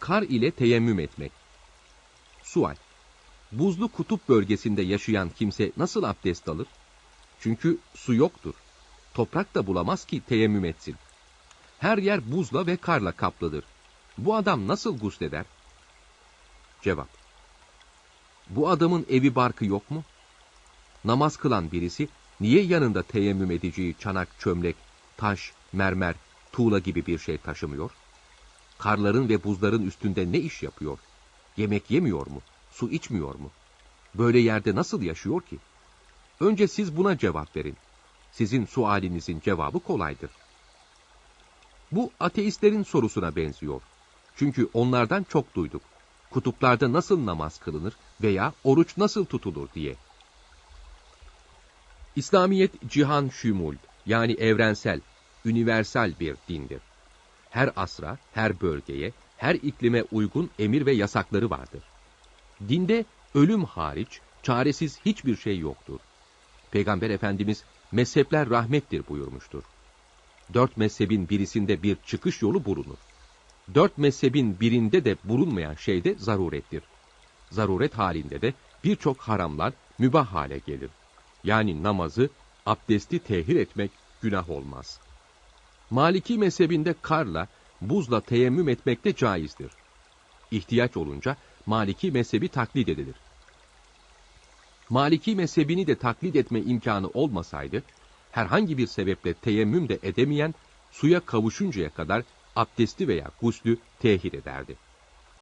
Kar ile teyemmüm etmek. Sual. Buzlu kutup bölgesinde yaşayan kimse nasıl abdest alır? Çünkü su yoktur. Toprak da bulamaz ki teyemmüm etsin. Her yer buzla ve karla kaplıdır. Bu adam nasıl gusleder? Cevap. Bu adamın evi barkı yok mu? Namaz kılan birisi niye yanında teyemmüm edeceği çanak, çömlek, taş, mermer, tuğla gibi bir şey taşımıyor? Karların ve buzların üstünde ne iş yapıyor? Yemek yemiyor mu? Su içmiyor mu? Böyle yerde nasıl yaşıyor ki? Önce siz buna cevap verin. Sizin sualinizin cevabı kolaydır. Bu ateistlerin sorusuna benziyor. Çünkü onlardan çok duyduk. Kutuplarda nasıl namaz kılınır veya oruç nasıl tutulur diye. İslamiyet cihan şümul yani evrensel, universal bir dindir. Her asra, her bölgeye, her iklime uygun emir ve yasakları vardır. Dinde ölüm hariç çaresiz hiçbir şey yoktur. Peygamber Efendimiz mezhepler rahmettir buyurmuştur. Dört mezhebin birisinde bir çıkış yolu bulunur. Dört mezhebin birinde de bulunmayan şey de zarurettir. Zaruret halinde de birçok haramlar mübah hale gelir. Yani namazı, abdesti tehir etmek günah olmaz. Maliki mezhebinde karla, buzla teyemmüm etmek de caizdir. İhtiyaç olunca Maliki mezhebi taklit edilir. Maliki mezhebini de taklit etme imkanı olmasaydı, herhangi bir sebeple teyemmüm de edemeyen, suya kavuşuncaya kadar abdesti veya guslü tehir ederdi.